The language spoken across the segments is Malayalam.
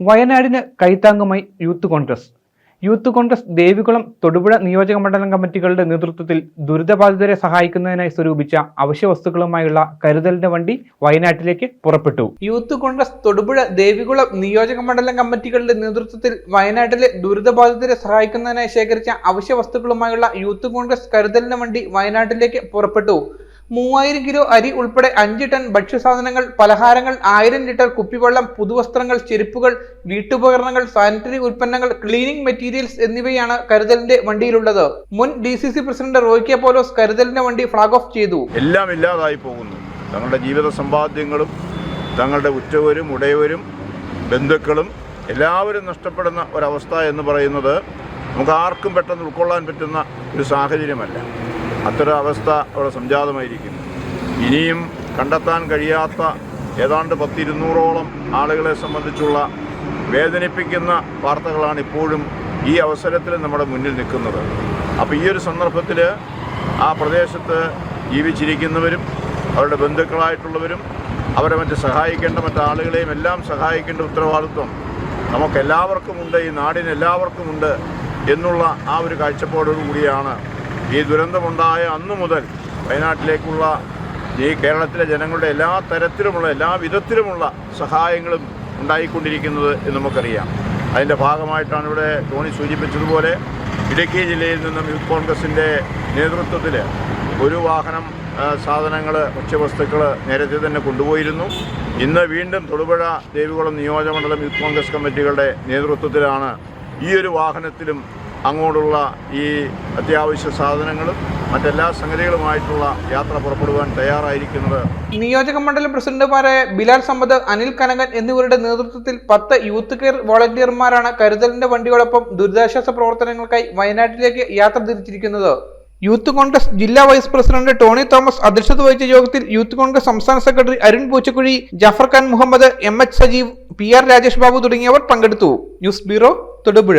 വയനാടിന് കൈത്താങ്ങുമായി youth congress. Youth congress Devikulam Thodupuzha നിയോജക മണ്ഡലം കമ്മിറ്റികളുടെ നേതൃത്വത്തിൽ ദുരിതബാധിതരെ സഹായിക്കുന്നതിനായി സ്വരൂപിച്ച അവശ്യ വസ്തുക്കളുമായുള്ള കരുതലിന്റെ വണ്ടി വയനാട്ടിലേക്ക് പുറപ്പെട്ടു. യൂത്ത് കോൺഗ്രസ് തൊടുപുഴ ദേവികുളം നിയോജക മണ്ഡലം കമ്മിറ്റികളുടെ നേതൃത്വത്തിൽ വയനാട്ടിലെ ദുരിതബാധിതരെ സഹായിക്കുന്നതിനായി ശേഖരിച്ച അവശ്യ വസ്തുക്കളുമായുള്ള യൂത്ത് കോൺഗ്രസ് കരുതലിന്റെ വണ്ടി വയനാട്ടിലേക്ക് പുറപ്പെട്ടു. മൂവായിരം കിലോ അരി ഉൾപ്പെടെ അഞ്ച് ടൺ ഭക്ഷ്യസാധനങ്ങൾ പലഹാരങ്ങൾ ആയിരം ലിറ്റർ കുപ്പിവെള്ളം പുതുവസ്ത്രങ്ങൾ ചെരുപ്പുകൾ വീട്ടുപകരണങ്ങൾ സാനിറ്ററി ഉൽപ്പന്നങ്ങൾ ക്ലീനിംഗ് മെറ്റീരിയൽസ് എന്നിവയാണ് കരുതലിന്റെ വണ്ടിയിലുള്ളത്. മുൻ ഡി സി സി പ്രസിഡന്റ് റോയ്ക്ക പോലോസ് കരുതലിന്റെ വണ്ടി ഫ്ളാഗ് ഓഫ് ചെയ്തു. എല്ലാം ഇല്ലാതായി പോകുന്നു. തങ്ങളുടെ ജീവിത സമ്പാദ്യങ്ങളും തങ്ങളുടെ ഉറ്റവരും ഉടയവരും ബന്ധുക്കളും എല്ലാവരും നഷ്ടപ്പെടുന്ന ഒരവസ്ഥ എന്ന് പറയുന്നത് നമുക്ക് ആർക്കും പെട്ടെന്ന് ഉൾക്കൊള്ളാൻ പറ്റുന്ന ഒരു സാഹചര്യമല്ല. അത്തരം അവസ്ഥ അവിടെ സംജാതമായിരിക്കുന്നു. ഇനിയും കണ്ടെത്താൻ കഴിയാത്ത ഏതാണ്ട് പത്തിരുന്നൂറോളം ആളുകളെ സംബന്ധിച്ചുള്ള വേദനിപ്പിക്കുന്ന വാർത്തകളാണ് ഇപ്പോഴും ഈ അവസരത്തിൽ നമ്മുടെ മുന്നിൽ നിൽക്കുന്നത്. അപ്പോൾ ഈ ഒരു സന്ദർഭത്തിൽ ആ പ്രദേശത്ത് ജീവിച്ചിരിക്കുന്നവരും അവരുടെ ബന്ധുക്കളായിട്ടുള്ളവരും അവരെ മറ്റ് സഹായിക്കേണ്ട മറ്റാളുകളെയും എല്ലാം സഹായിക്കേണ്ട ഉത്തരവാദിത്വം നമുക്കെല്ലാവർക്കുമുണ്ട് ഈ നാടിന് എല്ലാവർക്കുമുണ്ട് എന്നുള്ള ആ ഒരു കാഴ്ചപ്പാടോടു കൂടിയാണ് ഈ ദുരന്തമുണ്ടായ അന്നു മുതൽ വയനാട്ടിലേക്കുള്ള ഈ കേരളത്തിലെ ജനങ്ങളുടെ എല്ലാ തരത്തിലുമുള്ള എല്ലാ വിധത്തിലുമുള്ള സഹായങ്ങളും ഉണ്ടായിക്കൊണ്ടിരിക്കുന്നത് എന്ന് നമുക്കറിയാം. അതിന്റെ ഭാഗമായിട്ടാണ് ഇവിടെ ടോണി സൂചിപ്പിച്ചതുപോലെ ഇടുക്കി ജില്ലയിൽ നിന്നും യൂത്ത് കോൺഗ്രസിന്റെ നേതൃത്വത്തിൽ ഒരു വാഹനം സാധനങ്ങൾ ഭക്ഷ്യവസ്തുക്കൾ നേരത്തെ തന്നെ കൊണ്ടുപോയിരുന്നു. ഇന്ന് വീണ്ടും തൊടുപുഴ ദേവികുളം നിയോജകമണ്ഡലം യൂത്ത് കോൺഗ്രസ് കമ്മിറ്റികളുടെ നേതൃത്വത്തിലാണ് ഈ ഒരു വാഹനത്തിലും അങ്ങോട്ടുള്ള ഈ അത്യാവശ്യ സാധനങ്ങളും മറ്റെല്ലാ സംഗതികളുമായിട്ടുള്ള യാത്ര പുറപ്പെടുവാൻ തയ്യാറായിരിക്കുന്നത്. നിയോജക മണ്ഡലം പ്രസിഡന്റുമാരായ ബിലാൽ സമ്പത്ത് അനിൽ കനകൻ എന്നിവരുടെ നേതൃത്വത്തിൽ പത്ത് യൂത്ത് കെയർ വോളണ്ടിയർമാരാണ് കരുതലിന്റെ വണ്ടിയോടൊപ്പം ദുരിതാശ്വാസ പ്രവർത്തനങ്ങൾക്കായി വയനാട്ടിലേക്ക് യാത്ര തിരിച്ചിരിക്കുന്നത്. യൂത്ത് കോൺഗ്രസ് ജില്ലാ വൈസ് പ്രസിഡന്റ് ടോണി തോമസ് അധ്യക്ഷത വഹിച്ച യോഗത്തിൽ യൂത്ത് കോൺഗ്രസ് സംസ്ഥാന secretary Arun Poochakkuzhi Jafar Khan Muhammad M H Sajeev P R Rajesh Babu തുടങ്ങിയവർ പങ്കെടുത്തു. News bureau Thodupuzha.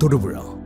தொடுவிழா.